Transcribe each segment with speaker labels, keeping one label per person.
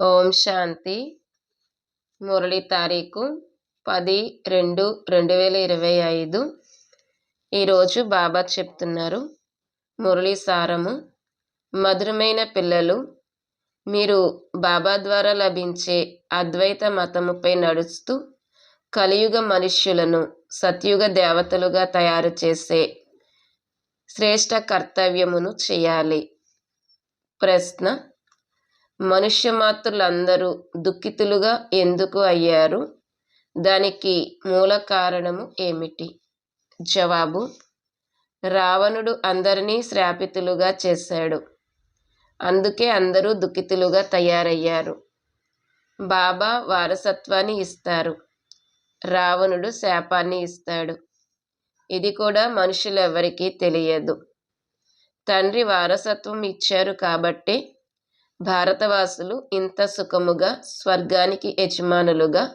Speaker 1: ఓం శాంతి. మురళి తారీఖు పది రెండు రెండు వేల ఇరవై ఐదు. ఈరోజు బాబా చెప్తున్నారు మురళి సారము మధురమైన పిల్లలు మీరు బాబా ద్వారా లభించే అద్వైత మతముపై నడుస్తూ కలియుగ మనుష్యులను సత్యుగ దేవతలుగా తయారు చేసే శ్రేష్ట కర్తవ్యమును చేయాలి. ప్రశ్న మనుష్య మాతృలందరూ దుఃఖితులుగా ఎందుకు అయ్యారు? దానికి మూల కారణము ఏమిటి? జవాబు రావణుడు అందరినీ శ్రాపితులుగా చేశాడు. అందుకే అందరూ దుఃఖితులుగా తయారయ్యారు. బాబా వారసత్వాన్ని ఇస్తారు. రావణుడు శాపాన్ని ఇస్తాడు. ఇది కూడా మనుషులెవరికీ తెలియదు. తండ్రి వారసత్వం ఇచ్చారు కాబట్టి భారతవాసులు ఇంత సుఖముగా స్వర్గానికి యజమానులుగా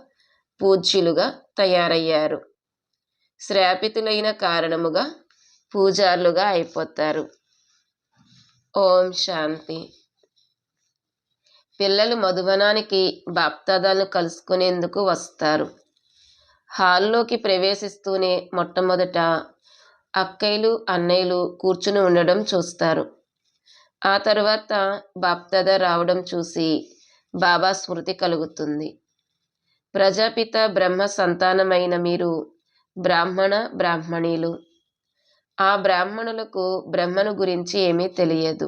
Speaker 1: పూజ్యులుగా తయారయ్యారు. శ్రాపితులైన కారణముగా పూజారులుగా అయిపోతారు. ఓం శాంతి. పిల్లలు మధువనానికి బాప్తాదాలను కలుసుకునేందుకు వస్తారు. హాల్లోకి ప్రవేశిస్తూనే మొట్టమొదట అక్కయ్యలు అన్నయ్యలు కూర్చుని ఉండడం చూస్తారు. ఆ తర్వాత బాప్దాద రావడం చూసి బాబా స్మృతి కలుగుతుంది. ప్రజాపిత బ్రహ్మ సంతానమైన మీరు బ్రాహ్మణ బ్రాహ్మణీలు. ఆ బ్రాహ్మణులకు బ్రహ్మను గురించి ఏమీ తెలియదు.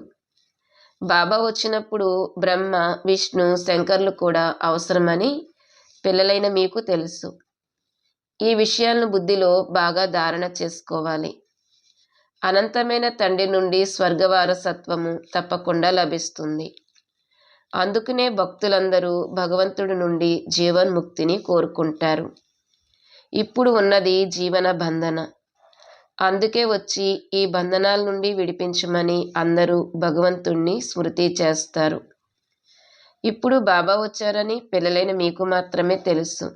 Speaker 1: బాబా వచ్చినప్పుడు బ్రహ్మ విష్ణు శంకర్లు కూడా అవసరమని పిల్లలైన మీకు తెలుసు. ఈ విషయాలను బుద్ధిలో బాగా ధారణ చేసుకోవాలి. అనంతమైన తండ్రి నుండి స్వర్గవారసత్వము తప్పకుండా లభిస్తుంది. అందుకనే భక్తులందరూ భగవంతుడి నుండి జీవన్ముక్తిని కోరుకుంటారు. ఇప్పుడు ఉన్నది జీవన బంధన. అందుకే వచ్చి ఈ బంధనాల నుండి విడిపించమని అందరూ భగవంతుణ్ణి స్మృతి చేస్తారు. ఇప్పుడు బాబా వచ్చారని పిల్లలైన మీకు మాత్రమే తెలుసు.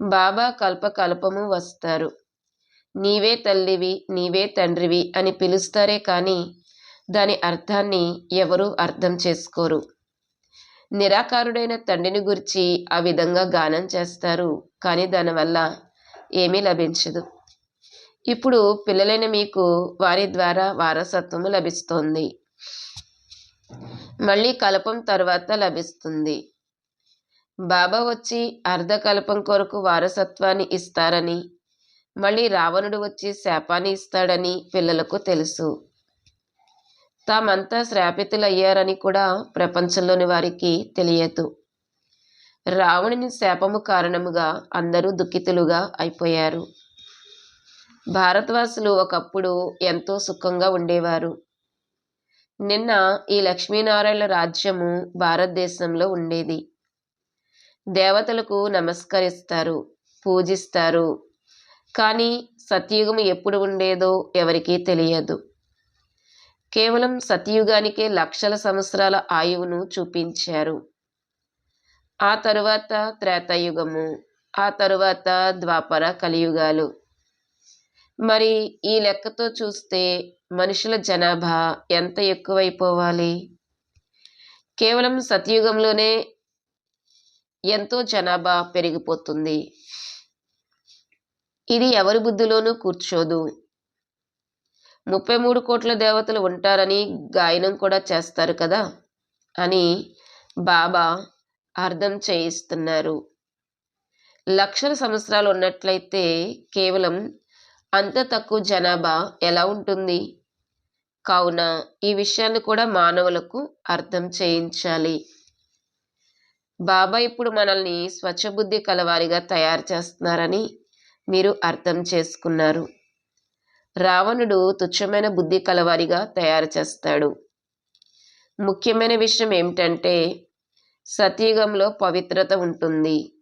Speaker 1: బాబా కల్పకల్పము వస్తారు. నీవే తల్లివి నీవే తండ్రివి అని పిలుస్తారే కానీ దాని అర్థాన్ని ఎవరూ అర్థం చేసుకోరు. నిరాకారుడైన తండ్రిని గురించి ఆ విధంగా గానం చేస్తారు. కానీ దానివల్ల ఏమీ లభించదు. ఇప్పుడు పిల్లలైన మీకు వారి ద్వారా వారసత్వము లభిస్తోంది. మళ్ళీ కలపం తర్వాత లభిస్తుంది. బాబా వచ్చి అర్ధకల్పం కొరకు వారసత్వాన్ని ఇస్తారని మళ్ళీ రావణుడు వచ్చి శాపాన్ని ఇస్తాడని పిల్లలకు తెలుసు. తామంతా శ్రాపితులయ్యారని కూడా ప్రపంచంలోని వారికి తెలియదు. రావణుని శాపము కారణముగా అందరూ దుఃఖితులుగా అయిపోయారు. భారతవాసులు ఒకప్పుడు ఎంతో సుఖంగా ఉండేవారు. నిన్న ఈ లక్ష్మీనారాయణ రాజ్యము భారతదేశంలో ఉండేది. దేవతలకు నమస్కరిస్తారు పూజిస్తారు కానీ సత్యుగం ఎప్పుడు ఉండేదో ఎవరికీ తెలియదు. కేవలం సత్యయుగానికే లక్షల సంవత్సరాల ఆయువును చూపించారు. ఆ తరువాత త్రేతాయుగము ఆ తరువాత ద్వాపర కలియుగాలు. మరి ఈ లెక్కతో చూస్తే మనుషుల జనాభా ఎంత ఎక్కువైపోవాలి? కేవలం సత్యయుగంలోనే ఎంతో జనాభా పెరిగిపోతుంది. ఇది ఎవరి బుద్ధిలోనూ కూర్చోదు. ముప్పై మూడు కోట్ల దేవతలు ఉంటారని గాయనం కూడా చేస్తారు కదా? అని బాబా అర్థం చేయిస్తున్నారు. లక్షల సంవత్సరాలు ఉన్నట్లయితే కేవలం అంత తక్కువ జనాభా ఎలా ఉంటుంది? కావున ఈ విషయాన్ని కూడా మానవులకు అర్థం చేయించాలి. బాబా ఇప్పుడు మనల్ని స్వచ్ఛబుద్ధి కలవారిగా తయారు చేస్తున్నారని మీరు అర్థం చేసుకున్నారు. రావణుడు తుచ్చమైన బుద్ధి కలవారిగా తయారు చేస్తాడు. ముఖ్యమైన విషయం ఏమిటంటే సతయుగంలో పవిత్రత ఉంటుంది.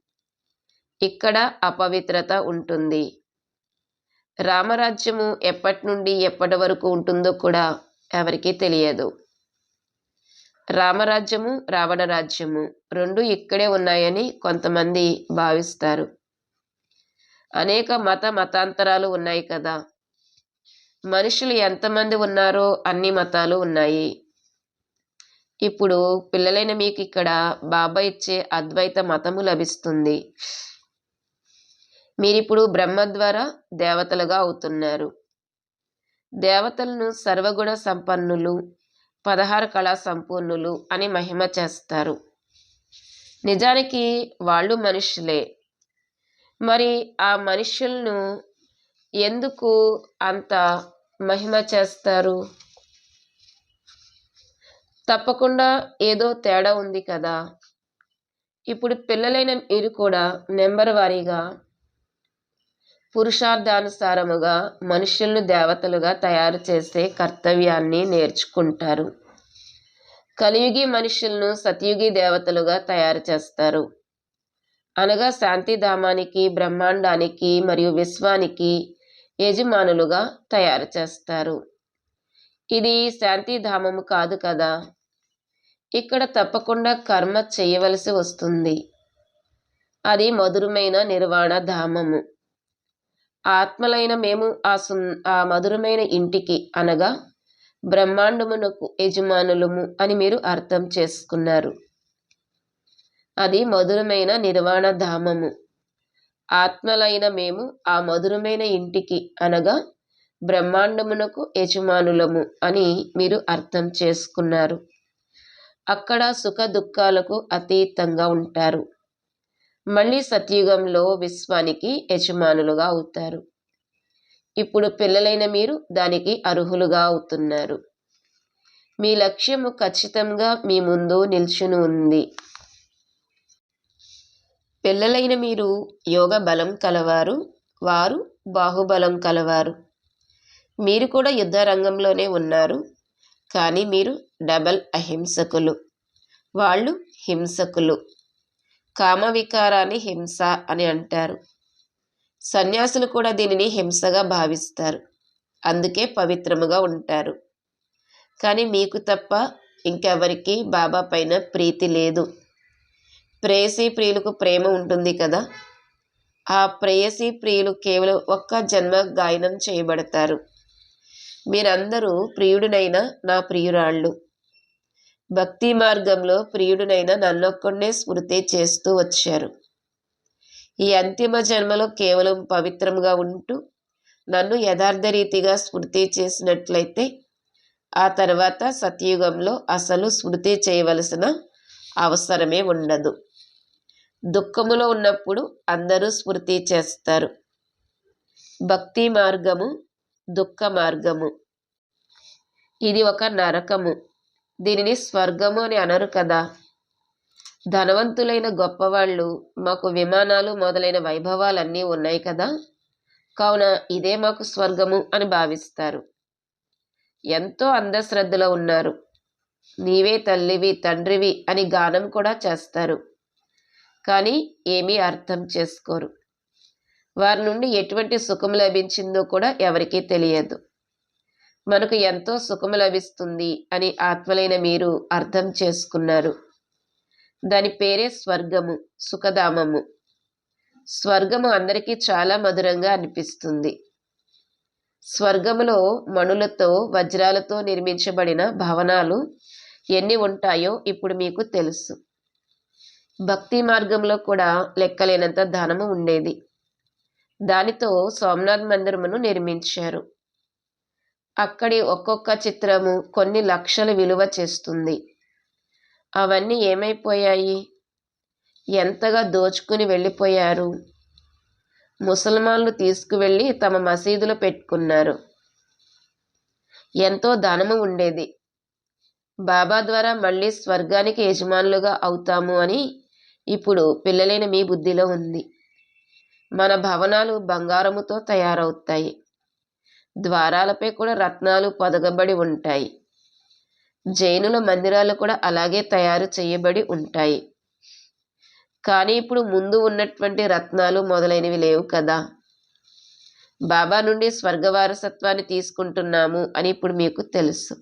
Speaker 1: ఇక్కడ అపవిత్రత ఉంటుంది. రామరాజ్యము ఎప్పటి నుండి ఎప్పటి వరకు ఉంటుందో కూడా ఎవరికీ తెలియదు. రామరాజ్యము రావణ రాజ్యము రెండు ఇక్కడే ఉన్నాయని కొంతమంది భావిస్తారు. అనేక మత మతాంతరాలు ఉన్నాయి కదా. మనుషులు ఎంతమంది ఉన్నారో అన్ని మతాలు ఉన్నాయి. ఇప్పుడు పిల్లలైన మీకు ఇక్కడ బాబా ఇచ్చే అద్వైత మతము లభిస్తుంది. మీరిప్పుడు బ్రహ్మ ద్వారా దేవతలుగా అవుతున్నారు. దేవతలను సర్వగుణ సంపన్నులు పదహారు కళా సంపూర్ణులు అని మహిమ చేస్తారు. నిజానికి వాళ్ళు మనుషులే. మరి ఆ మనుషులను ఎందుకు అంత మహిమ చేస్తారు? తప్పకుండా ఏదో తేడా ఉంది కదా. ఇప్పుడు పిల్లలైన మీరు కూడా నెంబర్ వారీగా పురుషార్థానుసారముగా మనుషులను దేవతలుగా తయారు చేసే కర్తవ్యాన్ని నేర్చుకుంటారు. కలియుగి మనుషులను సతయుగి దేవతలుగా తయారు చేస్తారు. అనగా శాంతిధామానికి బ్రహ్మాండానికి మరియు విశ్వానికి యజమానులుగా తయారు చేస్తారు. ఇది శాంతిధామము కాదు కదా? ఇక్కడ తప్పకుండా కర్మ చేయవలసి వస్తుంది. అది మధురమైన నిర్వాణ ధామము. ఆత్మలైన మేము ఆ సు ఆ మధురమైన ఇంటికి అనగా బ్రహ్మాండమునకు యజమానులము అని మీరు అర్థం చేసుకున్నారు. అది మధురమైన నిర్వాణ ధామము. ఆత్మలైన మేము ఆ మధురమైన ఇంటికి అనగా బ్రహ్మాండమునకు యజమానులము అని మీరు అర్థం చేసుకున్నారు. అక్కడ సుఖ దుఃఖాలకు అతీతంగా ఉంటారు. మళ్ళీ సత్యుగంలో విశ్వానికి యజమానులుగా అవుతారు. ఇప్పుడు పిల్లలైన మీరు దానికి అర్హులుగా అవుతున్నారు. మీ లక్ష్యము ఖచ్చితంగా మీ ముందు నిల్చుని ఉంది. పిల్లలైన మీరు యోగ బలం కలవారు వారు బాహుబలం కలవారు. మీరు కూడా యుద్ధ రంగంలోనే ఉన్నారు కానీ మీరు డబల్ అహింసకులు. వాళ్ళు హింసకులు. కామ వికారాన్ని హింస అని అంటారు. సన్యాసులు కూడా దీనిని హింసగా భావిస్తారు. అందుకే పవిత్రముగా ఉంటారు. కానీ మీకు తప్ప ఇంకెవరికి బాబా పైన ప్రీతి లేదు. ప్రేయసీ ప్రియులకు ప్రేమ ఉంటుంది కదా? ఆ ప్రేయసీ ప్రియులు కేవలం ఒక్క జన్మ గాయనం చేయబడతారు. మీరందరూ ప్రియుడినైన నా ప్రియురాళ్ళు. భక్తి మార్గంలో ప్రియుడినైన నన్నొక్కడే స్మృతి చేస్తూ వచ్చారు. ఈ అంతిమ జన్మలో కేవలం పవిత్రంగా ఉంటూ నన్ను యథార్థ రీతిగా స్మృతి చేసినట్లయితే ఆ తర్వాత సత్యుగంలో అసలు స్మృతి చేయవలసిన అవసరమే ఉండదు. దుఃఖములో ఉన్నప్పుడు అందరూ స్మృతి చేస్తారు. భక్తి మార్గము దుఃఖ మార్గము. ఇది ఒక నరకము. దీనిని స్వర్గము అని అనరు కదా. ధనవంతులైన గొప్పవాళ్ళు మాకు విమానాలు మొదలైన వైభవాలన్నీ ఉన్నాయి కదా. కావున ఇదే మాకు స్వర్గము అని భావిస్తారు. ఎంతో అందశ్రద్ధలో ఉన్నారు. నీవే తల్లివి తండ్రివి అని గానం కూడా చేస్తారు. కానీ ఏమీ అర్థం చేసుకోరు. వారి నుండి ఎటువంటి సుఖం లభించిందో కూడా ఎవరికీ తెలియదు. మనకు ఎంతో సుఖం లభిస్తుంది అని ఆత్మలైన మీరు అర్థం చేసుకున్నారు. దాని పేరే స్వర్గము సుఖధామము. స్వర్గము అందరికీ చాలా మధురంగా అనిపిస్తుంది. స్వర్గములో మణులతో వజ్రాలతో నిర్మించబడిన భవనాలు ఎన్ని ఉంటాయో ఇప్పుడు మీకు తెలుసు. భక్తి మార్గంలో కూడా లెక్కలేనంత ధనము ఉండేది. దానితో సోమనాథ్ మందిరమును నిర్మించారు. అక్కడి ఒక్కొక్క చిత్రము కొన్ని లక్షల విలువ చేస్తుంది. అవన్నీ ఏమైపోయాయి? ఎంతగా దోచుకుని వెళ్ళిపోయారు? ముసల్మాన్లు తీసుకువెళ్ళి తమ మసీదులో పెట్టుకున్నారు. ఎంతో ధనము ఉండేది. బాబా ద్వారా మళ్ళీ స్వర్గానికి యజమానులుగా అవుతాము అని ఇప్పుడు పిల్లలైన మీ బుద్ధిలో ఉంది. మన భవనాలు బంగారముతో తయారవుతాయి. ద్వారాలపై కూడా రత్నాలు పొదగబడి ఉంటాయి. జైనుల మందిరాలు కూడా అలాగే తయారు చేయబడి ఉంటాయి. కానీ ఇప్పుడు ముందు ఉన్నటువంటి రత్నాలు మొదలైనవి లేవు కదా. బాబా నుండి స్వర్గ వారసత్వాన్ని తీసుకుంటున్నాము అని ఇప్పుడు మీకు తెలుసు.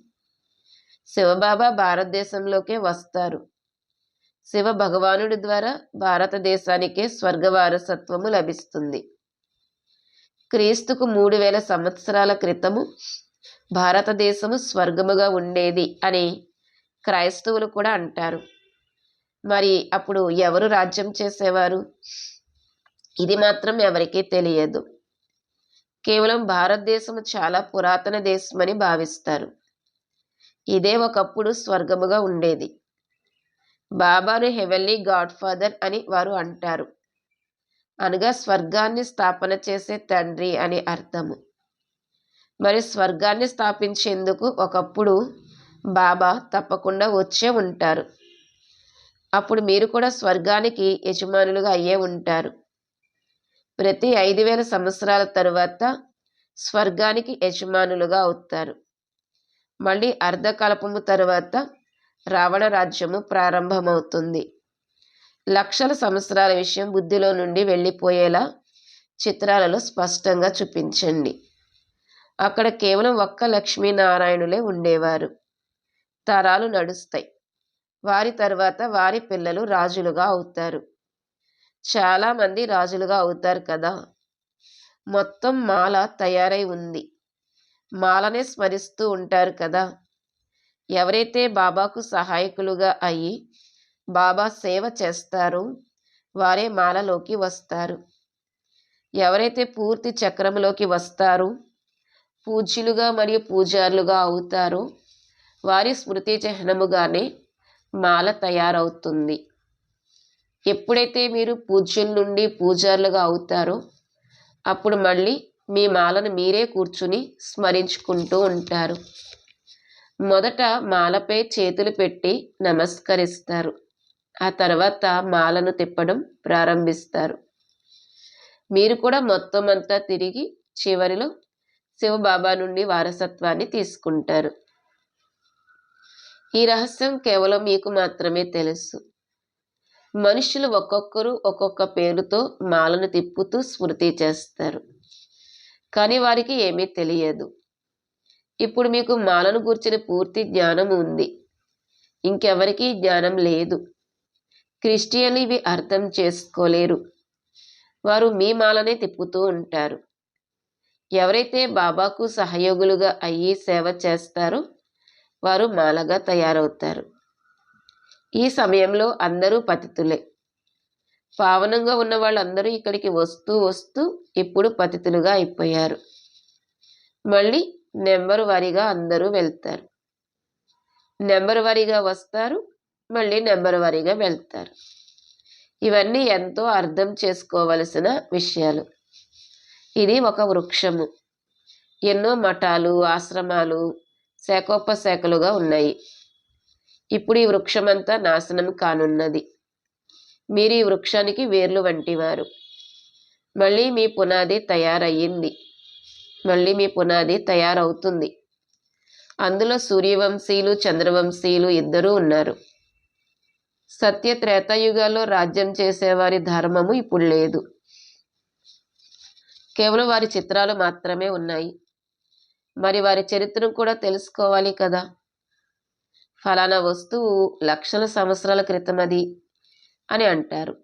Speaker 1: శివబాబా భారతదేశంలోకే వస్తారు. శివ భగవానుడి ద్వారా భారతదేశానికే స్వర్గ వారసత్వము లభిస్తుంది. క్రీస్తుకు మూడు వేల సంవత్సరాల క్రితము భారతదేశము స్వర్గముగా ఉండేది అని క్రైస్తవులు కూడా అంటారు. మరి అప్పుడు ఎవరు రాజ్యం చేసేవారు? ఇది మాత్రం ఎవరికీ తెలియదు. కేవలం భారతదేశం చాలా పురాతన దేశమని భావిస్తారు. ఇదే ఒకప్పుడు స్వర్గముగా ఉండేది. బాబాను హెవెల్లీ గాడ్ ఫాదర్ అని వారు అంటారు. అనగా స్వర్గాన్ని స్థాపన చేసే తండ్రి అని అర్థము. మరి స్వర్గాన్ని స్థాపించేందుకు ఒకప్పుడు బాబా తప్పకుండా వచ్చే ఉంటారు. అప్పుడు మీరు కూడా స్వర్గానికి యజమానులుగా అయ్యే ఉంటారు. ప్రతి ఐదు వేల సంవత్సరాల తరువాత స్వర్గానికి యజమానులుగా అవుతారు. మళ్ళీ అర్ధకల్పము తరువాత రావణ రాజ్యము ప్రారంభమవుతుంది. లక్షల సంవత్సరాల విషయం బుద్ధిలో నుండి వెళ్ళిపోయేలా చిత్రాలలో స్పష్టంగా చూపించండి. అక్కడ కేవలం ఒక్క లక్ష్మీనారాయణులే ఉండేవారు. తరాలు నడుస్తాయి. వారి తర్వాత వారి పిల్లలు రాజులుగా అవుతారు. చాలామంది రాజులుగా అవుతారు కదా? మొత్తం మాల తయారై ఉంది. మాలనే స్మరిస్తూ ఉంటారు కదా? ఎవరైతే బాబాకు సహాయకులుగా అయ్యి బాబా సేవ చేస్తారో వారే మాలలోకి వస్తారు. ఎవరైతే పూర్తి చక్రంలోకి వస్తారో పూజ్యులుగా మరియు పూజారులుగా అవుతారో వారి స్మృతి చిహ్నముగానే మాల తయారవుతుంది. ఎప్పుడైతే మీరు పూజ్యుల నుండి పూజారులుగా అవుతారో అప్పుడు మళ్ళీ మీ మాలను మీరే కూర్చుని స్మరించుకుంటూ ఉంటారు. మొదట మాలపై చేతులు పెట్టి నమస్కరిస్తారు. ఆ తర్వాత మాలను తిప్పడం ప్రారంభిస్తారు. మీరు కూడా మొత్తం అంతా తిరిగి చివరిలో శివబాబా నుండి వారసత్వాన్ని తీసుకుంటారు. ఈ రహస్యం కేవలం మీకు మాత్రమే తెలుసు. మనుషులు ఒక్కొక్కరు ఒక్కొక్క పేరుతో మాలను తిప్పుతూ స్మృతి చేస్తారు. కానీ వారికి ఏమీ తెలియదు. ఇప్పుడు మీకు మాలను గూర్చిన పూర్తి జ్ఞానం ఉంది. ఇంకెవరికీ జ్ఞానం లేదు. క్రిస్టియన్లు ఇవి అర్థం చేసుకోలేరు. వారు మీ మాలనే తిప్పుతూ ఉంటారు. ఎవరైతే బాబాకు సహయోగులుగా అయ్యి సేవ చేస్తారో వారు మాలగా తయారవుతారు. ఈ సమయంలో అందరూ పతితులే. పావనంగా ఉన్న వాళ్ళందరూ ఇక్కడికి వస్తూ వస్తూ ఇప్పుడు పతితులుగా అయిపోయారు. మళ్ళీ నెంబరు వారీగా అందరూ వెళ్తారు. నెంబర్ వారీగా వస్తారు మళ్ళీ నెంబర్ వారీగా వెళ్తారు. ఇవన్నీ ఎంతో అర్థం చేసుకోవలసిన విషయాలు. ఇది ఒక వృక్షము. ఎన్నో మఠాలు ఆశ్రమాలు శాఖోపశాఖలుగా ఉన్నాయి. ఇప్పుడు ఈ వృక్షమంతా నాశనం కానున్నది. మీరు ఈ వృక్షానికి వేర్లు వంటివారు. మళ్ళీ మీ పునాది తయారయ్యింది. మళ్ళీ మీ పునాది తయారవుతుంది. అందులో సూర్యవంశీయులు చంద్రవంశీయులు ఇద్దరూ ఉన్నారు. సత్య త్రేతాయుగాల్లో రాజ్యం చేసేవారి ధర్మము ఇప్పుడు లేదు. కేవలం వారి చిత్రాలు మాత్రమే ఉన్నాయి. మరి వారి చరిత్రను కూడా తెలుసుకోవాలి కదా. ఫలానా వస్తువు లక్షల సంవత్సరాల క్రితమది అది అని అంటారు.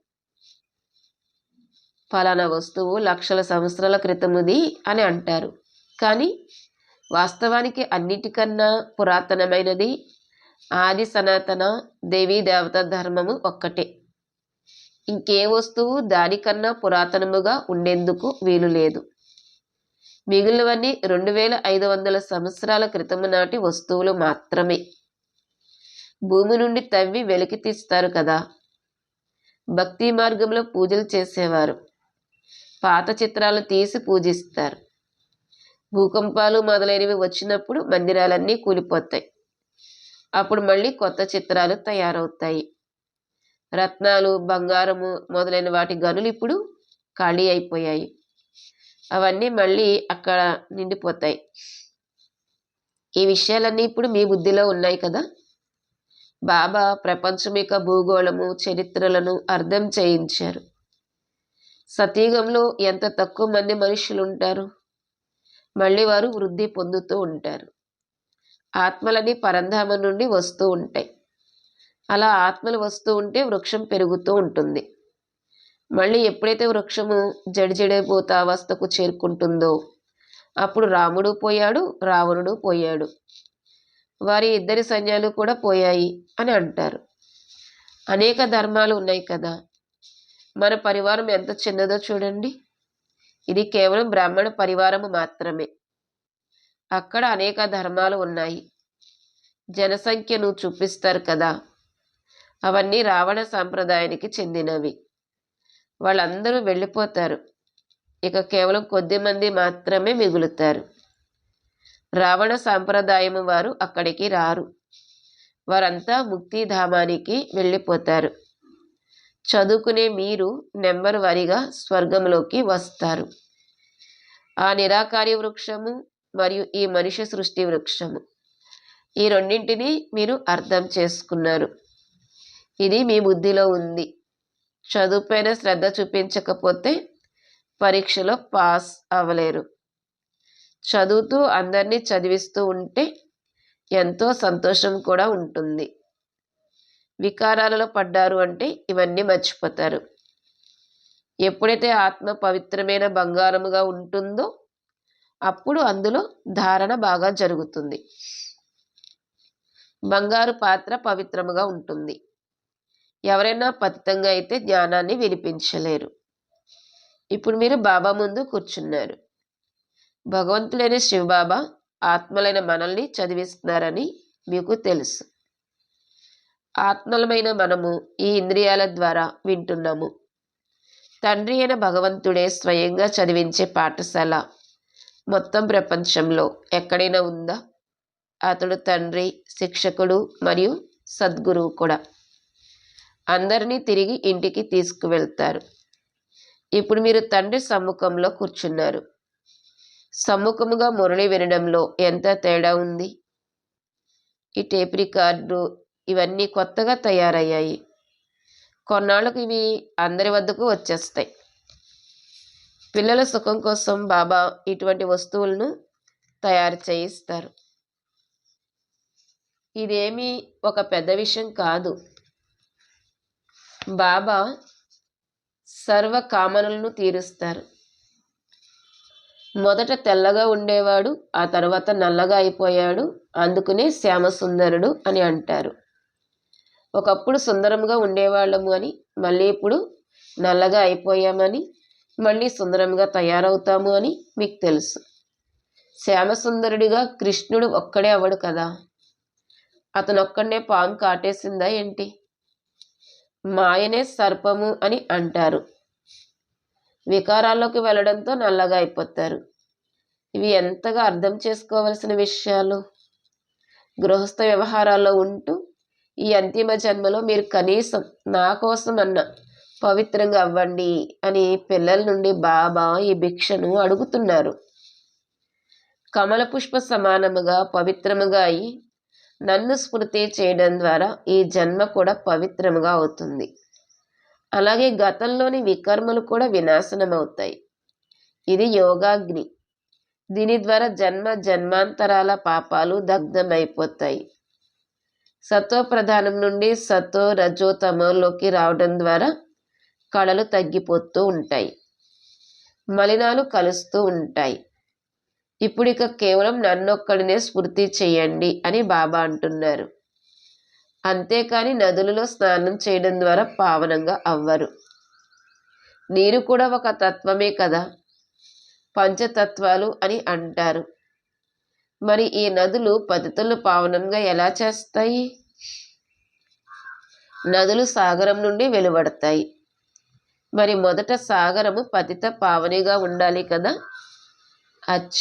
Speaker 1: ఫలానా వస్తువు లక్షల సంవత్సరాల క్రితముది అని అంటారు. కానీ వాస్తవానికి అన్నిటికన్నా పురాతనమైనది ఆది సనాతన దేవీ దేవత ధర్మము ఒక్కటే. ఇంకే వస్తువు దానికన్నా పురాతనముగా ఉండేందుకు వీలు లేదు. మిగిలినవన్నీ రెండు వేల ఐదు వందల సంవత్సరాల క్రితము నాటి వస్తువులు మాత్రమే. భూమి నుండి తవ్వి వెలికి తీస్తారు కదా. భక్తి మార్గంలో పూజలు చేసేవారు. పాత చిత్రాలు తీసి పూజిస్తారు. భూకంపాలు మొదలైనవి వచ్చినప్పుడు మందిరాలన్నీ కూలిపోతాయి. అప్పుడు మళ్ళీ కొత్త చిత్రాలు తయారవుతాయి. రత్నాలు బంగారము మొదలైన వాటి గనులు ఇప్పుడు ఖాళీ అయిపోయాయి. అవన్నీ మళ్ళీ అక్కడ నిండిపోతాయి. ఈ విషయాలన్నీ ఇప్పుడు మీ బుద్ధిలో ఉన్నాయి కదా? బాబా ప్రపంచం యొక్క భూగోళము చరిత్రలను అర్థం చేయించారు. సతీగంలో ఎంత తక్కువ మంది మనుషులు ఉంటారు మళ్ళీ వారు వృద్ధి పొందుతూ ఉంటారు. ఆత్మలని పరంధామం నుండి వస్తూ ఉంటాయి. అలా ఆత్మలు వస్తూ ఉంటే వృక్షం పెరుగుతూ ఉంటుంది. మళ్ళీ ఎప్పుడైతే వృక్షము జడిజడైపోతా అవస్థకు చేరుకుంటుందో అప్పుడు రాముడు పోయాడు రావణుడు పోయాడు. వారి ఇద్దరి సైన్యాలు కూడా పోయాయి అని అంటారు. అనేక ధర్మాలు ఉన్నాయి కదా. మన పరివారం ఎంత చిన్నదో చూడండి. ఇది కేవలం బ్రాహ్మణ పరివారము మాత్రమే. అక్కడ అనేక ధర్మాలు ఉన్నాయి. జనసంఖ్యను చూపిస్తారు కదా. అవన్నీ రావణ సాంప్రదాయానికి చెందినవి. వాళ్ళందరూ వెళ్ళిపోతారు. ఇక కేవలం కొద్ది మంది మాత్రమే మిగులుతారు. రావణ సాంప్రదాయము వారు అక్కడికి రారు. వారంతా ముక్తిధామానికి వెళ్ళిపోతారు. చదువుకునే మీరు నెంబర్ వారీగా స్వర్గంలోకి వస్తారు. ఆ నిరాకారి వృక్షము మరియు ఈ మనిషి సృష్టి వృక్షము. ఈ రెండింటిని మీరు అర్థం చేసుకున్నారు. ఇది మీ బుద్ధిలో ఉంది. చదువుపైన శ్రద్ధ చూపించకపోతే పరీక్షలో పాస్ అవ్వలేరు. చదువుతూ అందరినీ చదివిస్తూ ఉంటే ఎంతో సంతోషం కూడా ఉంటుంది. వికారాలలో పడ్డారు అంటే ఇవన్నీ మర్చిపోతారు. ఎప్పుడైతే ఆత్మ పవిత్రమైన బంగారముగా ఉంటుందో అప్పుడు అందులో ధారణ బాగా జరుగుతుంది. బంగారు పాత్ర పవిత్రముగా ఉంటుంది. ఎవరైనా పతితంగా అయితే జ్ఞానాన్ని వినిపించలేరు. ఇప్పుడు మీరు బాబా ముందు కూర్చున్నారు. భగవంతుడైన శివబాబా ఆత్మలైన మనల్ని చదివిస్తున్నారని మీకు తెలుసు. ఆత్మలమైన మనము ఈ ఇంద్రియాల ద్వారా వింటున్నాము. తండ్రి అయిన భగవంతుడే స్వయంగా చదివించే పాఠశాల మొత్తం ప్రపంచంలో ఎక్కడైనా ఉందా? అతడు తండ్రి శిక్షకుడు మరియు సద్గురువు కూడా. అందరినీ తిరిగి ఇంటికి తీసుకువెళ్తారు. ఇప్పుడు మీరు తండ్రి సమ్ముఖంలో కూర్చున్నారు. సమ్ముఖముగా మురళి వినడంలో ఎంత తేడా ఉంది? ఈ టేప్ రికార్డు ఇవన్నీ కొత్తగా తయారయ్యాయి. కొన్నాళ్ళకు ఇవి అందరి వద్దకు వచ్చేస్తాయి. పిల్లల సుఖం కోసం బాబా ఇటువంటి వస్తువులను తయారు చేయిస్తారు. ఇదేమి ఒక పెద్ద విషయం కాదు. బాబా సర్వ కామనలను తీరుస్తారు. మొదట తెల్లగా ఉండేవాడు ఆ తర్వాత నల్లగా అయిపోయాడు అందుకునే శ్యామసుందరుడు అని అంటారు. ఒకప్పుడు సుందరంగా ఉండేవాళ్ళము అని మళ్ళీ ఇప్పుడు నల్లగా అయిపోయామని మళ్ళీ సుందరంగా తయారవుతాము అని మీకు తెలుసు. శ్యామసుందరుడిగా కృష్ణుడు ఒక్కడే అవడు కదా. అతను ఒక్కడనే పాము కాటేసిందా ఏంటి? మాయనే సర్పము అని అంటారు. వికారాల్లోకి వెళ్ళడంతో నల్లగా అయిపోతారు. ఇవి ఎంతగా అర్థం చేసుకోవలసిన విషయాలు? గృహస్థ వ్యవహారాల్లో ఉంటూ ఈ అంతిమ జన్మలో మీరు కనీసం నా కోసం అన్న పవిత్రంగా అవ్వండి అని పిల్లల నుండి బాబా ఈ భిక్షను అడుగుతున్నారు. కమల పుష్ప సమానముగా పవిత్రముగా అయి నన్ను స్మృతి చేయడం ద్వారా ఈ జన్మ కూడా పవిత్రముగా అవుతుంది. అలాగే గతంలోని వికర్మలు కూడా వినాశనమవుతాయి. ఇది యోగాగ్ని. దీని ద్వారా జన్మ జన్మాంతరాల పాపాలు దగ్ధమైపోతాయి. సత్వ ప్రధానం నుండి సత్వ రజోతమంలోకి రావడం ద్వారా కళలు తగ్గిపోతూ ఉంటాయి. మలినాలు కలుస్తూ ఉంటాయి. ఇప్పుడు ఇక కేవలం నన్నొక్కడినే స్మృతి చేయండి అని బాబా అంటున్నారు. అంతేకాని నదులలో స్నానం చేయడం ద్వారా పావనంగా అవ్వరు. నీరు కూడా ఒక తత్వమే కదా? పంచతత్వాలు అని అంటారు. మరి ఈ నదులు పద్ధతులను పావనంగా ఎలా చేస్తాయి? నదులు సాగరం నుండి వెలువడతాయి. మరి మొదట సాగరము పతిత పావనిగా ఉండాలి కదా? అచ్చ!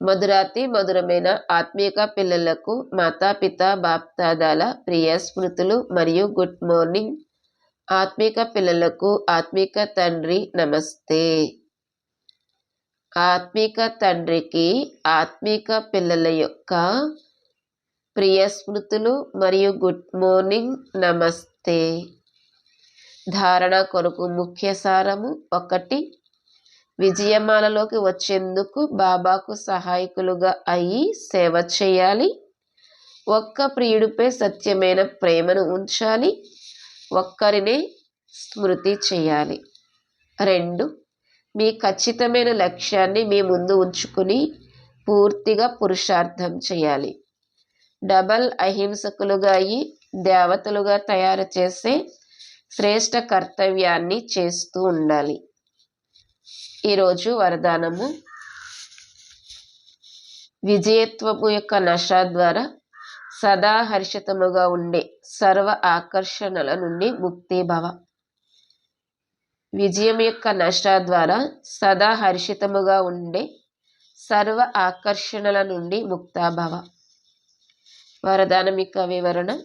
Speaker 1: మధురాతి మధురమైన ఆత్మీక పిల్లలకు మాతాపిత బాప్తాదాల ప్రియ స్మృతులు మరియు గుడ్ మార్నింగ్. ఆత్మీక పిల్లలకు ఆత్మీక తండ్రి నమస్తే. ఆత్మీక తండ్రికి ఆత్మీక పిల్లల యొక్క ప్రియ స్మృతులు మరియు గుడ్ మార్నింగ్ నమస్తే. ధారణ కొరకు ముఖ్య సారము ఒకటి. విజయమాలలోకి వచ్చేందుకు బాబాకు సహాయకులుగా అయి సేవ చేయాలి. ఒక్క ప్రియుడిపై సత్యమైన ప్రేమను ఉంచాలి. ఒక్కరినే స్మృతి చేయాలి. రెండు. మీ ఖచ్చితమైన లక్ష్యాన్ని మీ ముందు ఉంచుకుని పూర్తిగా పురుషార్థం చేయాలి. డబల్ అహింసకులుగా అయి దేవతలుగా తయారు చేసే శ్రేష్ట కర్తవ్యాన్ని చేస్తూ ఉండాలి. ఈరోజు వరదానము. విజయత్వము యొక్క నష ద్వారా సదా హర్షితముగా ఉండే సర్వ ఆకర్షణల నుండి ముక్తి భవ. విజయం యొక్క నష్ట ద్వారా సదా హర్షితముగా ఉండే సర్వ ఆకర్షణల నుండి ముక్తాభవ. వరదానం యొక్క వివరణ.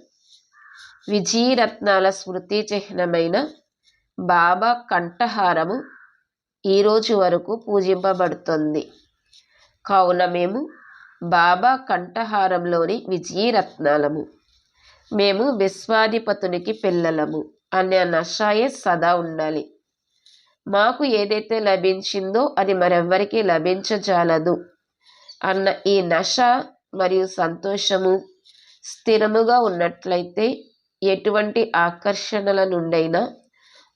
Speaker 1: విజయరత్నాల స్మృతి చిహ్నమైన బాబా కంఠహారము ఈరోజు వరకు పూజింపబడుతుంది. కావున మేము బాబా కంఠహారంలోని విజయరత్నాలము. మేము విశ్వాధిపతునికి పిల్లలము అనే నషాయే సదా ఉండాలి. మాకు ఏదైతే లభించిందో అది మరెవ్వరికీ లభించజాలదు. అన్న ఈ నష మరియు సంతోషము స్థిరముగా ఉన్నట్లయితే ఎటువంటి ఆకర్షణల నుండైనా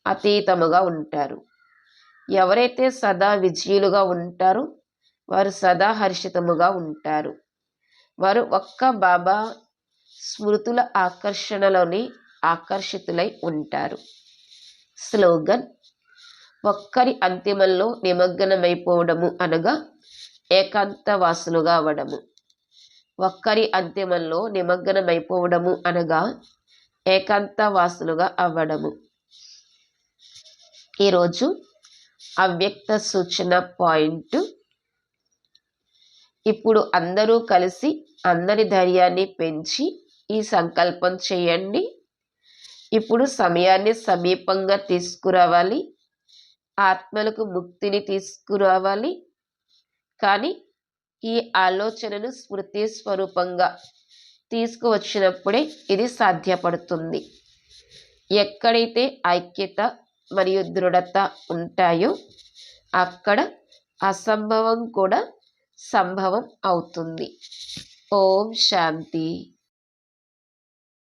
Speaker 1: అతీతముగా ఉంటారు. ఎవరైతే సదా విజయులుగా ఉంటారో వారు సదా హర్షితముగా ఉంటారు. వారు ఒక్క బాబా స్మృతుల ఆకర్షణలోని ఆకర్షితులై ఉంటారు. స్లోగన్ ఒక్కరి అంతిమంలో నిమగ్నమైపోవడము అనగా ఏకాంతవాసులుగా అవ్వడము ఒక్కరి అంతిమంలో నిమగ్నమైపోవడము అనగా ఏకాంతవాసులుగా అవ్వడము. ఈరోజు అవ్యక్త సూచన పాయింట్. ఇప్పుడు అందరూ కలిసి అందరి ధైర్యాన్ని పెంచి ఈ సంకల్పం చేయండి. ఇప్పుడు సమయాన్ని సమీపంగా తీసుకురావాలి. ఆత్మలకు ముక్తిని తీసుకురావాలి. కానీ ఈ ఆలోచనను స్మృతి స్వరూపంగా తీసుకువచ్చినప్పుడే ఇది సాధ్యపడుతుంది. ఎక్కడైతే ఐక్యత మరియు దృఢత ఉంటాయో అక్కడ అసంభవం కూడా సంభవం అవుతుంది. ఓం శాంతి.